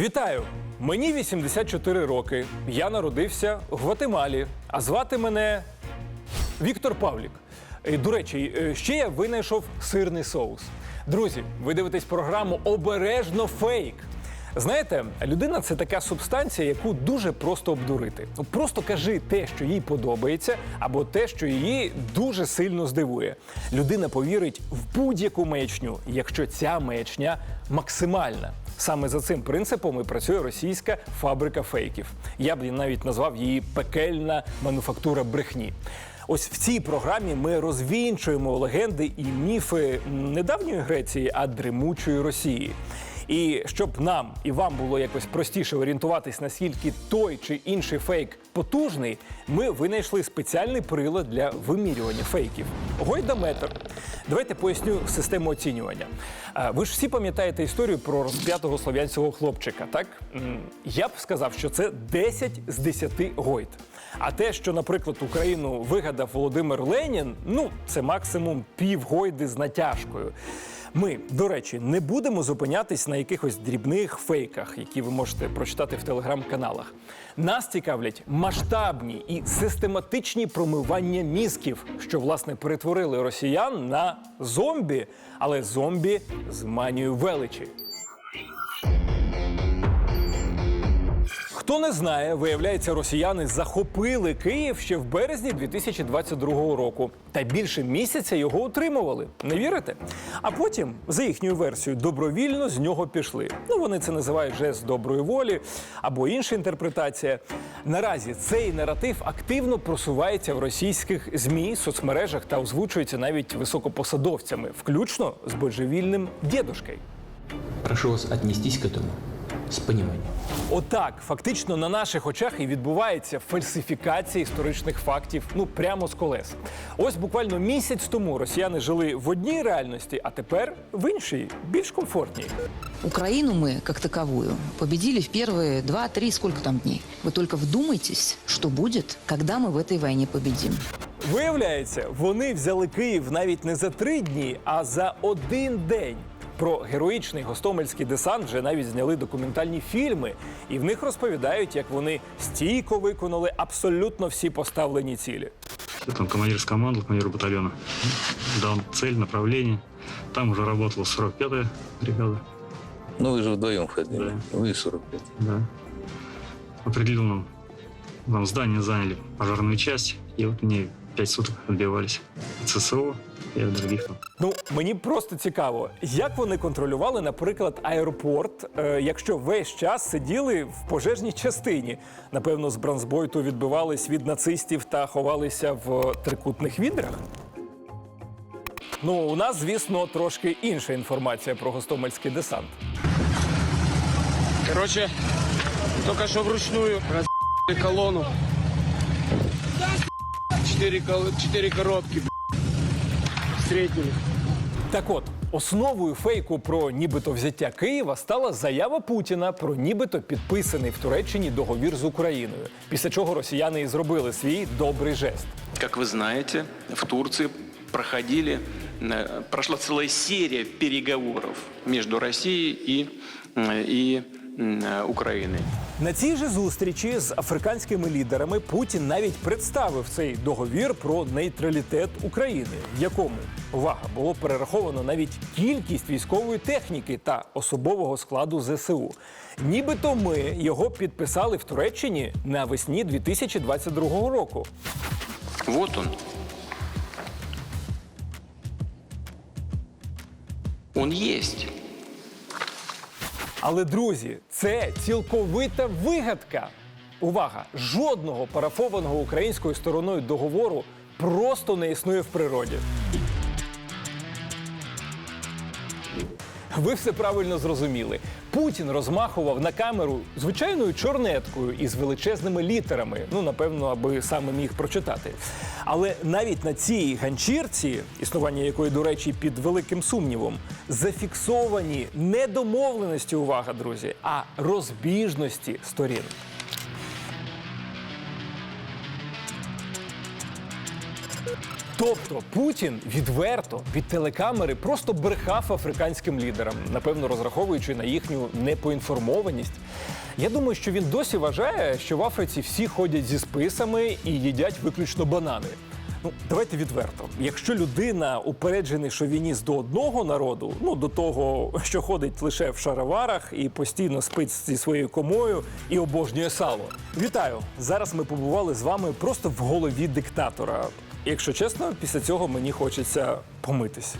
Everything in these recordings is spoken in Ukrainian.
Вітаю! Мені 84 роки. Я народився в Гватемалі, а звати мене Віктор Павлік. До речі, е, ще я винайшов сирний соус. Друзі, ви дивитесь програму Обережно фейк. Знаєте, людина це така субстанція, яку дуже просто обдурити. Просто кажи те, що їй подобається, або те, що її дуже сильно здивує. Людина повірить в будь-яку маячню, якщо ця маячня максимальна. Саме за цим принципом і працює російська фабрика фейків. Я б навіть назвав її пекельна мануфактура брехні. Ось в цій програмі ми розвінчуємо легенди і міфи недавньої не давньої Греції, а дремучої Росії. І щоб нам і вам було якось простіше орієнтуватись, наскільки той чи інший фейк потужний, ми винайшли спеціальний прилад для вимірювання фейків. Гойдаметр. Давайте поясню систему оцінювання. Ви ж всі пам'ятаєте історію про розп'ятого слов'янського хлопчика, так? Я б сказав, що це 10 з 10 гойд. А те, що, наприклад, Україну вигадав Володимир Ленін, ну це максимум півгойди з натяжкою. Ми, до речі, не будемо зупинятись на якихось дрібних фейках, які ви можете прочитати в телеграм-каналах. Нас цікавлять масштабні і систематичні промивання мізків, що власне перетворили росіян на зомбі, але зомбі з манією величі. Хто не знає, виявляється, росіяни захопили Київ ще в березні 2022 року. Та більше місяця його утримували. Не вірите? А потім, за їхньою версією, добровільно з нього пішли. Ну вони це називають жест доброї волі або інша інтерпретація. Наразі цей наратив активно просувається в російських змі, соцмережах та озвучується навіть високопосадовцями, включно з божевільним дідушкою. Прошу вас отнестись к этому с пониманием. Отак, фактично на наших очах і відбувається фальсифікація історичних фактів, ну прямо з колес. Ось буквально місяць тому росіяни жили в одній реальності, а тепер в іншій, більш комфортній. Украину мы, как таковую, победили в первые два-три, сколько там дней. Вы только вдумайтесь, что будет, когда мы в этой войне победим. Виявляється, вони взяли Київ навіть не за три дні, а за один день. Про героїчний гостомельський десант вже навіть зняли документальні фільми, і в них розповідають, як вони стійко виконали абсолютно всі поставлені цілі. Там командир скомандовал, командир батальона. Дал цель, направление. Там уже работала 45-я бригада. Ну, вы же вдвоем ходили. Да. Вы и 45. Да. Определил нам, нам здание заняли пожарную часть. И вот мне пять суток отбивались. От ЦСО и от других. Ну мені просто цікаво, як вони контролювали, наприклад, аеропорт, е, якщо весь час сиділи в пожежній частині. Напевно, з бронзбойту відбивались від нацистів та ховалися в трикутних відрах. Ну, у нас, звісно, трошки інша інформація про гостомельський десант. Короче, только что вручную раз***ли колонну. Четыре, кол- четыре коробки, б***ь. Встретили. Так от, основою фейку про нібито взяття Києва стала заява Путіна про нібито підписаний в Туреччині договір з Україною, після чого росіяни і зробили свій добрий жест. Как вы знаете, в Турции проходили, э, прошла целая серия переговоров между Россией и, э, и э, Украиной. На цій же зустрічі з африканськими лідерами Путін навіть представив цей договір про нейтралітет України, в якому увага було перераховано навіть кількість військової техніки та особового складу ЗСУ. Нібито ми його підписали в Туреччині навесні 2022 року. Вот он. Он есть. Але друзі, це цілковита вигадка. Увага! Жодного парафованого українською стороною договору просто не існує в природі. Ви все правильно зрозуміли. Путін розмахував на камеру звичайною чорнеткою із величезними літерами. Ну, напевно, аби саме міг прочитати. Але навіть на цій ганчірці, існування якої, до речі, під великим сумнівом, зафіксовані не домовленості, увага, друзі, а розбіжності сторін. Тобто Путін відверто від телекамери просто брехав африканським лідерам, напевно, розраховуючи на їхню непоінформованість. Я думаю, що він досі вважає, що в Африці всі ходять зі списами і їдять виключно банани. Ну, давайте відверто. Якщо людина упереджений шовініст до одного народу, ну до того, що ходить лише в шароварах і постійно спить зі своєю комою і обожнює сало. Вітаю! Зараз ми побували з вами просто в голові диктатора. Якщо чесно, після цього мені хочеться помитись.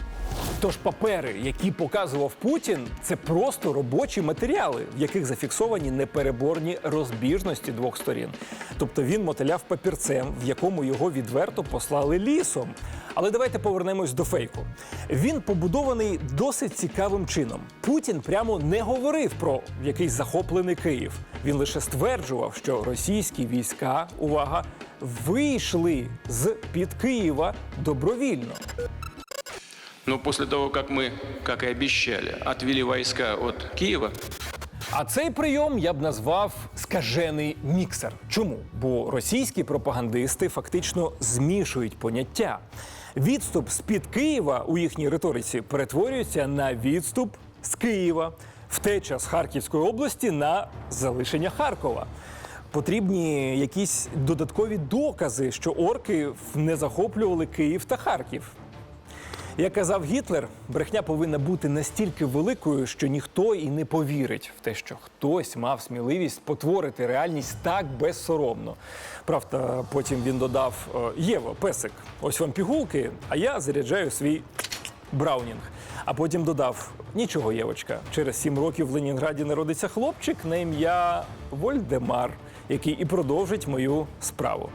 Тож папери, які показував Путін, це просто робочі матеріали, в яких зафіксовані непереборні розбіжності двох сторін. Тобто він мотиляв папірцем, в якому його відверто послали лісом. Але давайте повернемось до фейку. Він побудований досить цікавим чином. Путін прямо не говорив про якийсь захоплений Київ. Він лише стверджував, що російські війська, увага, вийшли з під Києва добровільно. Но после того, как мы, как и обещали, отвели войска от Киева, А цей прийом я б назвав скажений міксер. Чому? Бо російські пропагандисти фактично змішують поняття. Відступ з під Києва у їхній риториці перетворюється на відступ з Києва, втеча з Харківської області на залишення Харкова. Потрібні якісь додаткові докази, що орки не захоплювали Київ та Харків. Як казав Гітлер, брехня повинна бути настільки великою, що ніхто і не повірить в те, що хтось мав сміливість потворити реальність так безсоромно. Правда, потім він додав: е, Єво, песик, ось вам пігулки, а я заряджаю свій Браунінг. А потім додав: нічого, Євочка, через сім років в Ленінграді народиться хлопчик на ім'я Вольдемар, який і продовжить мою справу.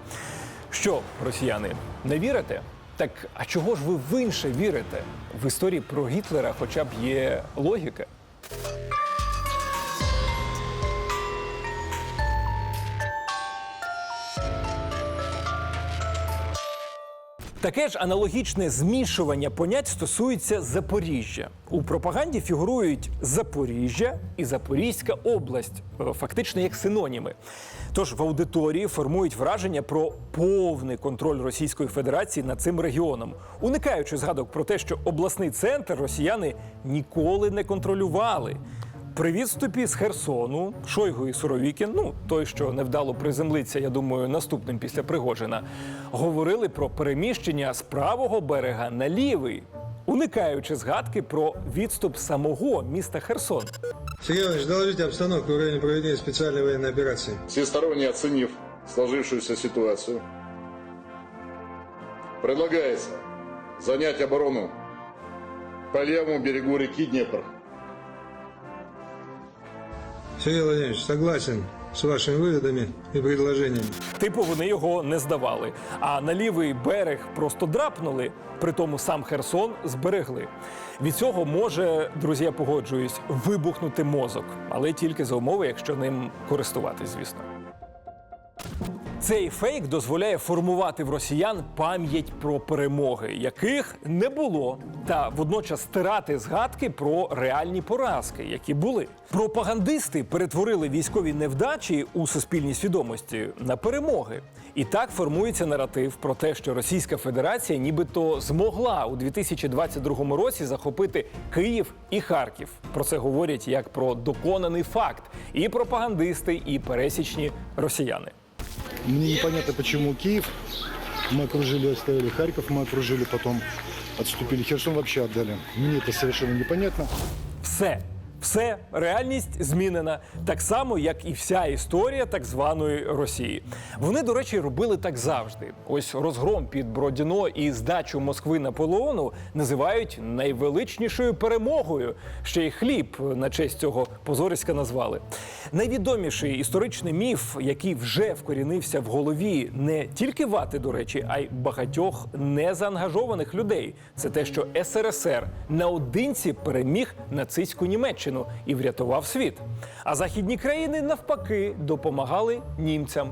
Що, росіяни, не вірите? Так а чого ж ви в інше вірите? В історії про Гітлера хоча б є логіка. Таке ж аналогічне змішування понять стосується Запоріжжя. У пропаганді фігурують Запоріжжя і Запорізька область, е, фактично як синоніми. Тож в аудиторії формують враження про повний контроль Російської Федерації над цим регіоном, уникаючи згадок про те, що обласний центр росіяни ніколи не контролювали. При відступі з Херсону Шойгу і Суровікін, ну той, що невдало приземлиться, я думаю, наступним після Пригожина, говорили про переміщення з правого берега на лівий, уникаючи згадки про відступ самого міста Херсон. Сергей Иванович, доложите обстановку в районе проведения специальной военной операции. Всесторонне оценив сложившуюся ситуацию, предлагается занять оборону по левому берегу реки Днепр. Сергей Владимирович, согласен з вашими выводами і предложеннями. Типу вони його не здавали. А на лівий берег просто драпнули, при тому сам Херсон зберегли. Від цього може, друзі, я погоджуюсь, вибухнути мозок, але тільки за умови, якщо ним користуватись, звісно. Цей фейк дозволяє формувати в росіян пам'ять про перемоги, яких не було, та водночас стирати згадки про реальні поразки, які були. Пропагандисти перетворили військові невдачі у суспільній свідомості на перемоги. І так формується наратив про те, що Російська Федерація нібито змогла у 2022 році захопити Київ і Харків. Про це говорять як про доконаний факт і пропагандисти, і пересічні росіяни. Мне непонятно, почему Киев. Мы окружили, оставили Харьков, мы окружили, потом отступили. Херсон вообще отдали. Мне это совершенно непонятно. Все. все, реальність змінена так само, як і вся історія так званої Росії. Вони, до речі, робили так завжди. Ось розгром під Бродіно і здачу Москви Наполеону називають найвеличнішою перемогою. Ще й хліб на честь цього позориська назвали. Найвідоміший історичний міф, який вже вкорінився в голові не тільки вати, до речі, а й багатьох незаангажованих людей. Це те, що СРСР наодинці переміг нацистську Німеччину і врятував світ. А західні країни навпаки допомагали німцям.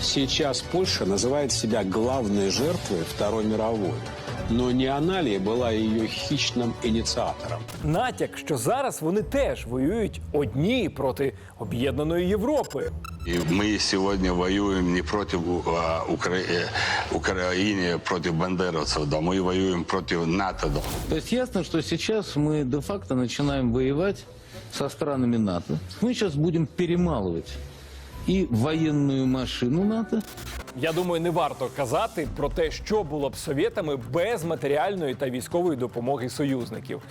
Сейчас Польша называет себя главной жертвой Второй мировой. Но не она ли была ее хищным инициатором? Натяк, що зараз вони теж воюють одні проти об'єднаної Європи. И мы сегодня воюем не против а, Укра... э, Украины, против бандеровцев, да, мы воюем против НАТО. Да. То есть ясно, что сейчас мы де-факто начинаем воевать со странами НАТО. Мы сейчас будем перемалывать и военную машину НАТО, Я думаю, не варто казати про те, що було б совєтами без матеріальної та військової допомоги союзників.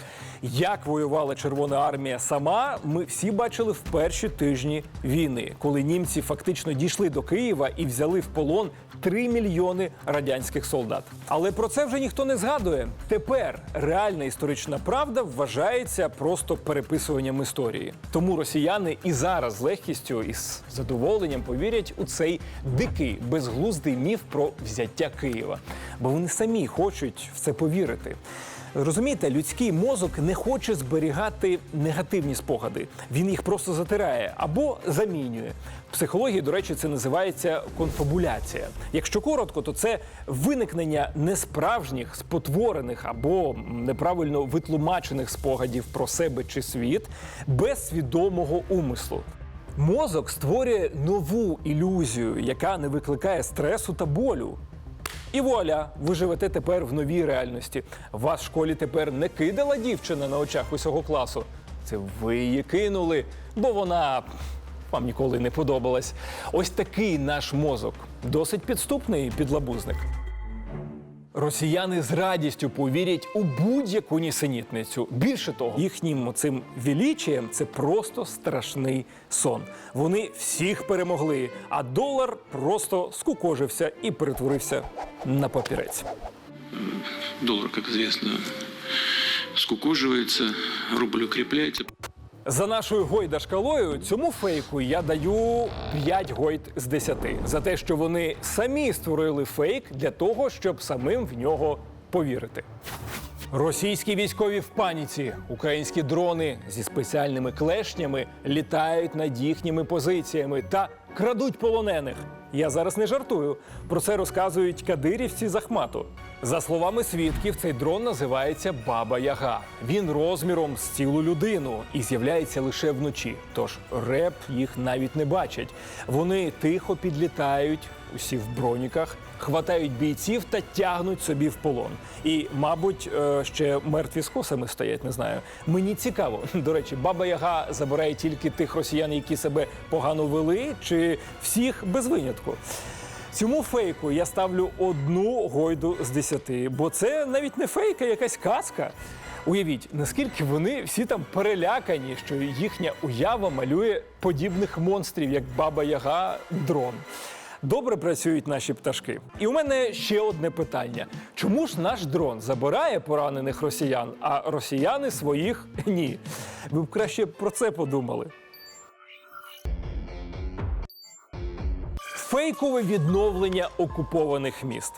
Як воювала Червона армія сама, ми всі бачили в перші тижні війни, коли німці фактично дійшли до Києва і взяли в полон 3 мільйони радянських солдат. Але про це вже ніхто не згадує. Тепер реальна історична правда вважається просто переписуванням історії. Тому росіяни і зараз з легкістю і з задоволенням повірять у цей дикий, безглуздий міф про взяття Києва, бо вони самі хочуть в це повірити. Розумієте, людський мозок не хоче зберігати негативні спогади. Він їх просто затирає або замінює. В психології, до речі, це називається конфабуляція. Якщо коротко, то це виникнення несправжніх, спотворених або неправильно витлумачених спогадів про себе чи світ без свідомого умислу. Мозок створює нову ілюзію, яка не викликає стресу та болю. І вуаля, ви живете тепер в новій реальності. Вас в школі тепер не кидала дівчина на очах усього класу. Це ви її кинули, бо вона вам ніколи не подобалась. Ось такий наш мозок. Досить підступний підлабузник. Росіяни з радістю повірять у будь-яку нісенітницю. Більше того, їхнім цим величієм це просто страшний сон. Вони всіх перемогли, а долар просто скукожився і перетворився на папірець. Доллар, как известно, скукоживается, рубль укрепляется. За нашою гойда шкалою цьому фейку я даю 5 гойд з 10. за те, що вони самі створили фейк для того, щоб самим в нього повірити. Російські військові в паніці. Українські дрони зі спеціальними клешнями літають над їхніми позиціями та крадуть полонених. Я зараз не жартую. Про це розказують кадирівці з Ахмату. За словами свідків, цей дрон називається Баба Яга. Він розміром з цілу людину і з'являється лише вночі. Тож реп їх навіть не бачать. Вони тихо підлітають, усі в броніках, хватають бійців та тягнуть собі в полон. І, мабуть, е, ще мертві з косами стоять, не знаю. Мені цікаво. До речі, баба Яга забирає тільки тих росіян, які себе погано вели, чи всіх без винятку. Цьому фейку я ставлю одну гойду з десяти, бо це навіть не фейк, а якась казка. Уявіть, наскільки вони всі там перелякані, що їхня уява малює подібних монстрів, як баба Яга, дрон. Добре працюють наші пташки. І у мене ще одне питання: чому ж наш дрон забирає поранених росіян, а росіяни своїх ні? Ви б краще про це подумали. Фейкове відновлення окупованих міст.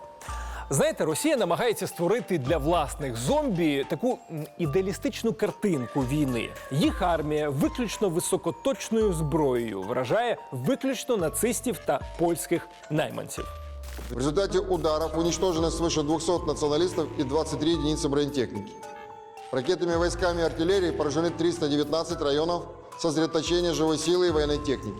Знаєте, Росія намагається створити для власних зомбі таку м, ідеалістичну картинку війни. Їх армія виключно високоточною зброєю вражає виключно нацистів та польських найманців. В результате ударов уничтожено свыше 200 националистов и 23 единицы бронетехники. Ракетами, войсками и артиллерией поражены 319 районов сосредоточения живой силы и военной техники.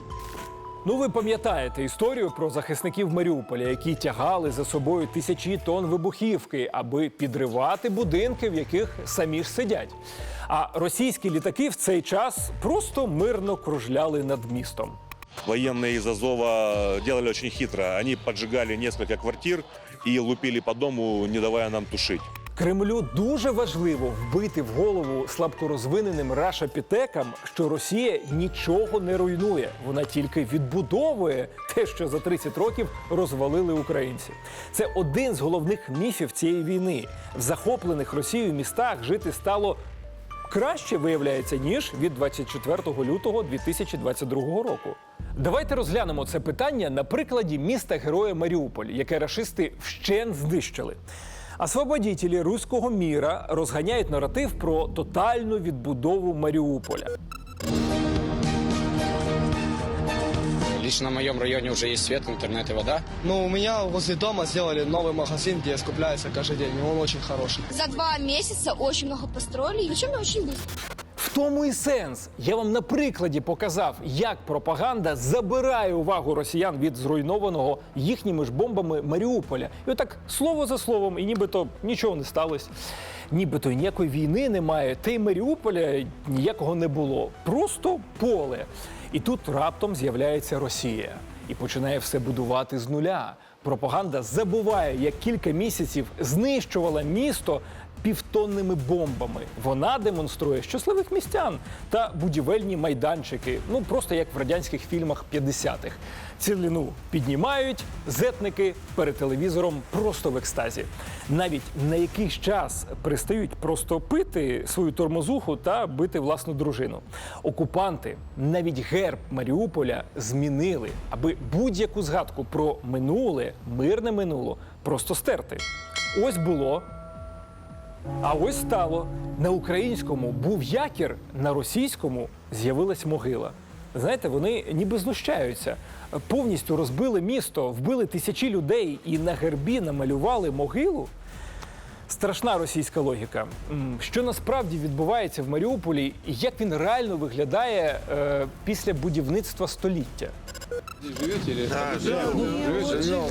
Ну, ви пам'ятаєте історію про захисників Маріуполя, які тягали за собою тисячі тонн вибухівки, аби підривати будинки, в яких самі ж сидять. А російські літаки в цей час просто мирно кружляли над містом. Военные из Азова делали очень хитро. Они поджигали несколько квартир и лупили по дому, не давая нам тушить. Кремлю дуже важливо вбити в голову слабкорозвиненим рашапітекам, що Росія нічого не руйнує. Вона тільки відбудовує те, що за 30 років розвалили українці. Це один з головних міфів цієї війни. В захоплених Росією містах жити стало краще, виявляється, ніж від 24 лютого 2022 року. Давайте розглянемо це питання на прикладі міста Героя Маріуполь, яке рашисти вщен знищили. Освободітелі руського міра розганяють наратив про тотальну відбудову Маріуполя. Лично в моем районе уже есть свет, интернет и вода. Ну, у меня возле дома сделали новый магазин, где скупляется каждый день, и он очень хороший. За два месяца очень много построили, причем очень быстро. Тому і сенс. Я вам на прикладі показав, як пропаганда забирає увагу росіян від зруйнованого їхніми ж бомбами Маріуполя. І отак слово за словом, і нібито нічого не сталося. Нібито ніякої війни немає, та й Маріуполя ніякого не було. Просто поле. І тут раптом з'являється Росія і починає все будувати з нуля. Пропаганда забуває, як кілька місяців знищувала місто півтонними бомбами. Вона демонструє щасливих містян та будівельні майданчики. Ну просто як в радянських фільмах 50-х. Цілину піднімають зетники перед телевізором просто в екстазі. Навіть на якийсь час пристають просто пити свою тормозуху та бити власну дружину. Окупанти навіть герб Маріуполя змінили, аби будь-яку згадку про минуле, мирне минуло, просто стерти. Ось було а ось стало на українському був якір, на російському з'явилась могила. Знаєте, вони ніби знущаються. Повністю розбили місто, вбили тисячі людей і на гербі намалювали могилу. Страшна російська логіка. М, Що насправді відбувається в Маріуполі, і як він реально виглядає е, після будівництва століття? Живете или? Да, живем. Живем.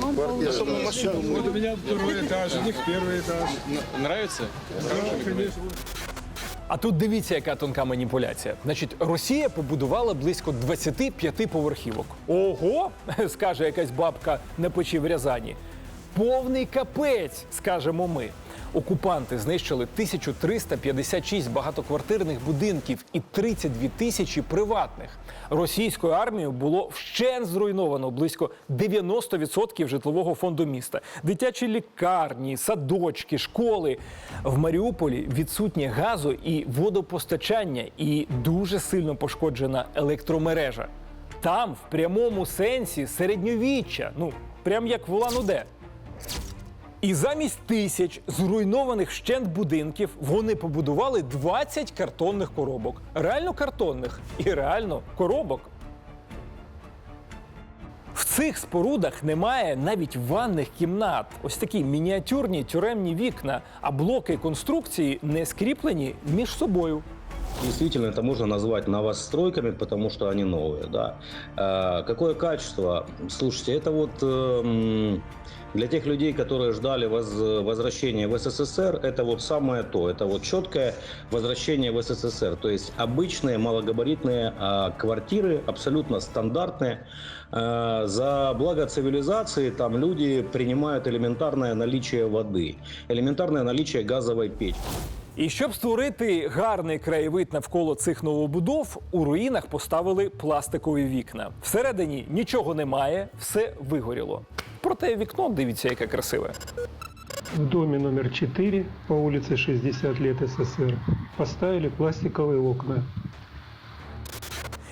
Вот у меня второй этаж, у них первый этаж. Нравится? А тут дивіться, яка тонка маніпуляція. Значить, Росія побудувала близько 25 поверхівок. Ого, скаже якась бабка на печі в Рязані. Повний капець, скажемо ми. Окупанти знищили 1356 багатоквартирних будинків і 32 тисячі приватних. Російською армією було вщен зруйновано близько 90% житлового фонду міста. Дитячі лікарні, садочки, школи. В Маріуполі відсутнє газу і водопостачання, і дуже сильно пошкоджена електромережа. Там в прямому сенсі середньовіччя, ну прям як в Улан-Удэ. І замість тисяч зруйнованих вщент будинків вони побудували 20 картонних коробок. Реально картонних і реально коробок. В цих спорудах немає навіть ванних кімнат. Ось такі мініатюрні тюремні вікна, а блоки конструкції не скріплені між собою. Действительно, это можно назвать новостройками, потому что они новые, да. А, какое качество? Слушайте, это вот эм, для тех людей, которые ждали воз- возвращения в СССР, это вот самое то. Это вот четкое возвращение в СССР. То есть обычные малогабаритные а, квартиры, абсолютно стандартные. А, за благо цивилизации там люди принимают элементарное наличие воды, элементарное наличие газовой печи. І щоб створити гарний краєвид навколо цих новобудов, у руїнах поставили пластикові вікна. Всередині нічого немає, все вигоріло. Проте вікно, дивіться, яке красиве. В доме номер 4 по улице 60 лет СССР поставили пластиковые окна.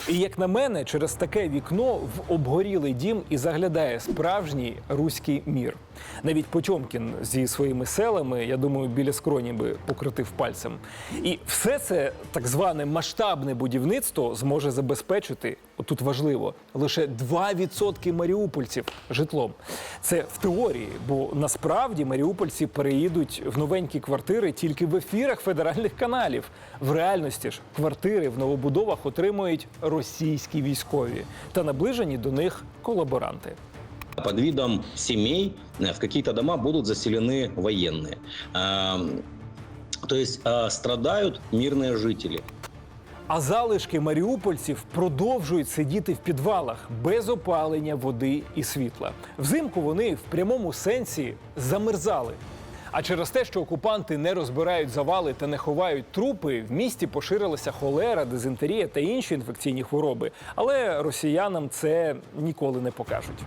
І як на мене, через таке вікно в обгорілий дім і заглядає справжній руський мір. Навіть Потьомкін зі своїми селами, я думаю, біля скроні би покрутив пальцем. І все це так зване масштабне будівництво зможе забезпечити. Тут важливо лише 2% маріупольців житлом. Це в теорії, бо насправді маріупольці переїдуть в новенькі квартири тільки в ефірах федеральних каналів. В реальності ж квартири в новобудовах отримують російські військові та наближені до них колаборанти. Под видом семей э, в какие-то дома будут заселены военные. Ам, То есть а, страдают мирные жители. А залишки маріупольців продовжують сидіти в підвалах без опалення, води і світла. Взимку вони в прямому сенсі замерзали. А через те, що окупанти не розбирають завали та не ховають трупи, в місті поширилася холера, дизентерія та інші інфекційні хвороби. Але росіянам це ніколи не покажуть.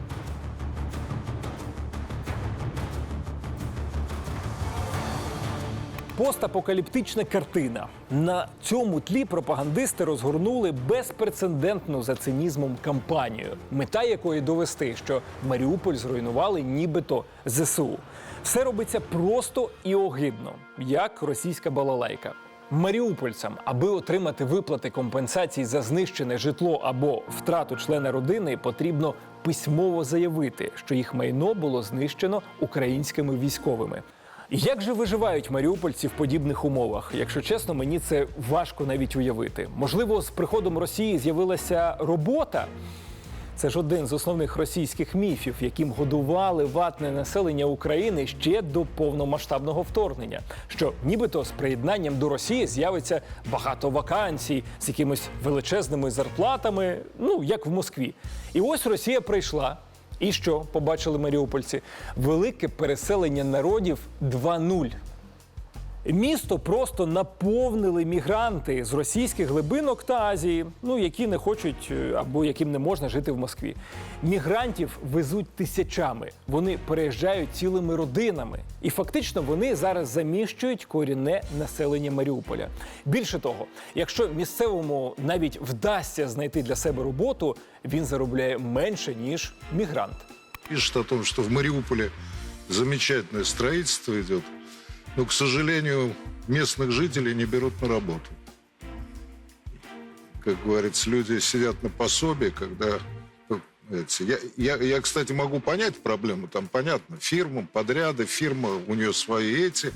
Постапокаліптична картина. На цьому тлі пропагандисти розгорнули безпрецедентну за цинізмом кампанію, мета якої довести, що Маріуполь зруйнували нібито ЗСУ. Все робиться просто і огидно, як російська балалайка. Маріупольцям, аби отримати виплати компенсацій за знищене житло або втрату члена родини, потрібно письмово заявити, що їх майно було знищено українськими військовими. Як же виживають маріупольці в подібних умовах? Якщо чесно, мені це важко навіть уявити. Можливо, з приходом Росії з'явилася робота. Це ж один з основних російських міфів, яким годували ватне населення України ще до повномасштабного вторгнення. Що нібито з приєднанням до Росії з'явиться багато вакансій з якимись величезними зарплатами, ну як в Москві. І ось Росія прийшла. І що побачили маріупольці? Велике переселення народів 2.0. Місто просто наповнили мігранти з російських глибинок та Азії, ну які не хочуть е, або яким не можна жити в Москві. Мігрантів везуть тисячами. Вони переїжджають цілими родинами, і фактично вони зараз заміщують корінне населення Маріуполя. Більше того, якщо місцевому навіть вдасться знайти для себе роботу, він заробляє менше ніж мігрант. Пишет о том, что в Мариуполе замечательное строительство идет, но, к сожалению, местных жителей не берут на работу. Как говорится, люди сидят на пособии, когда... ну, эти- Я, я, я, кстати, могу понять проблему, там понятно, фирма, подряды, фирма, у нее свои эти.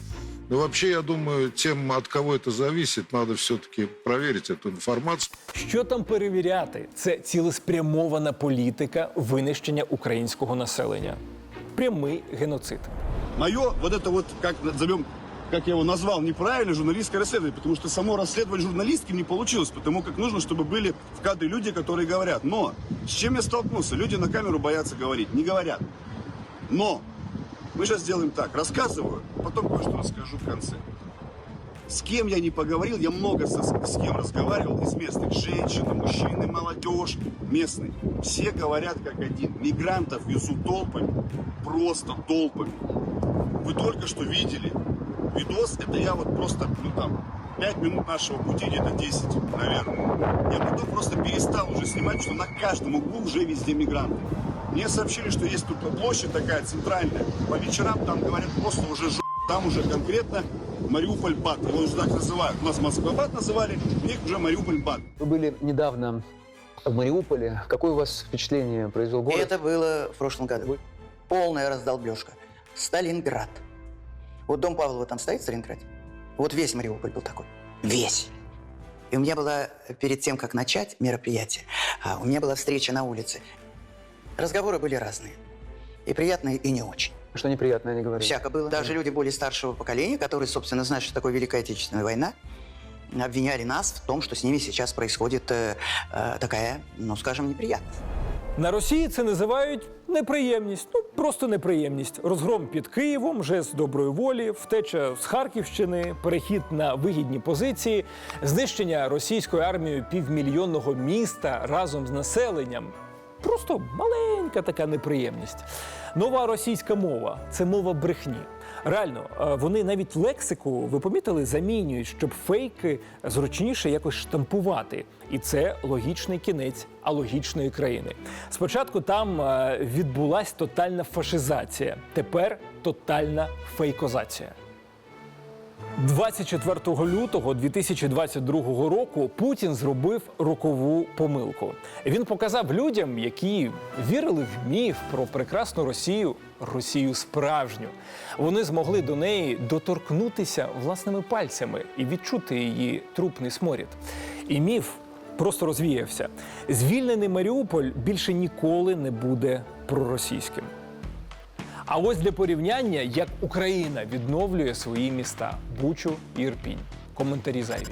Но вообще, я думаю, тем, от кого это зависит, надо все-таки проверить эту информацию. Що там перевіряти? Це цілеспрямована політика винищення українського населення. Прямий геноцид. Мое вот это вот, как назовем, как я его назвал, неправильно журналистское расследование, потому что само расследование журналистским не получилось, потому как нужно, чтобы были в кадре люди, которые говорят. Но с чем я столкнулся? Люди на камеру боятся говорить, не говорят. Но мы сейчас сделаем так, рассказываю, потом кое-что расскажу в конце. С кем я не поговорил, я много со- с кем разговаривал из местных. Женщины, мужчины, молодежь, местные. Все говорят как один. Мигрантов везут толпами, просто толпами. Вы только что видели видос, это я вот просто, ну там, 5 минут нашего пути, где-то 10, наверное. Я потом просто перестал уже снимать, что на каждом углу уже везде мигранты. Мне сообщили, что есть тут площадь такая центральная. По вечерам там говорят просто уже ж... Там уже конкретно Мариуполь-Бат. Его уже так называют. У нас Москва-Бат называли, у них уже Мариуполь-Бат. Вы были недавно в Мариуполе. Какое у вас впечатление произвел город? Это было в прошлом году. Полная раздолбежка. Сталинград. Вот дом Павлова там стоит в Сталинграде. Вот весь Мариуполь был такой. Весь. И у меня была, перед тем, как начать мероприятие, а, у меня была встреча на улице. Разговоры были разные. И приятные, и не очень. Что неприятно они говорили? Всяко было. Даже люди более старшего поколения, которые, собственно, знают, что такое Великая Отечественная война, обвиняли нас в том, что с ними сейчас происходит э, э, такая, ну, скажем, неприятность. На Росії це називають неприємність. Ну просто неприємність. Розгром під Києвом, жест доброї волі, втеча з Харківщини, перехід на вигідні позиції, знищення російською армією півмільйонного міста разом з населенням. Просто маленька така неприємність. Нова російська мова це мова брехні. Реально, е, вони навіть лексику, ви помітили, замінюють, щоб фейки зручніше якось штампувати. І це логічний кінець алогічної країни. Спочатку там е, відбулась тотальна фашизація, тепер тотальна фейкозація. 24 лютого 2022 року Путін зробив рокову помилку. Він показав людям, які вірили в міф про прекрасну Росію, Росію справжню. Вони змогли до неї доторкнутися власними пальцями і відчути її трупний сморід. І міф просто розвіявся. Звільнений Маріуполь більше ніколи не буде проросійським. А ось для порівняння, як Україна відновлює свої міста Бучу і Ірпінь. Коментарі зайві.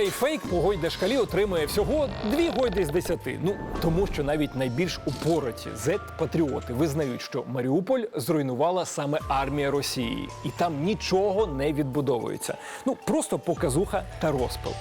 Цей фейк по гойдашкалі отримує всього дві гойди з десяти. Ну тому, що навіть найбільш упороті зет-патріоти визнають, що Маріуполь зруйнувала саме армія Росії, і там нічого не відбудовується. Ну просто показуха та розпил.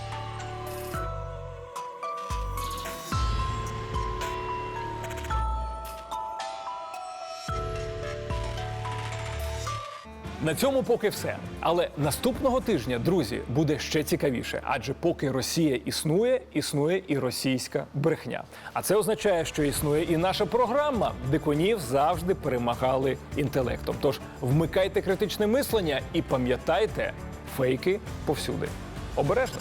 На цьому поки все. Але наступного тижня, друзі, буде ще цікавіше, адже поки Росія існує, існує і російська брехня. А це означає, що існує і наша програма, де конів завжди перемагали інтелектом. Тож вмикайте критичне мислення і пам'ятайте, фейки повсюди. Обережно.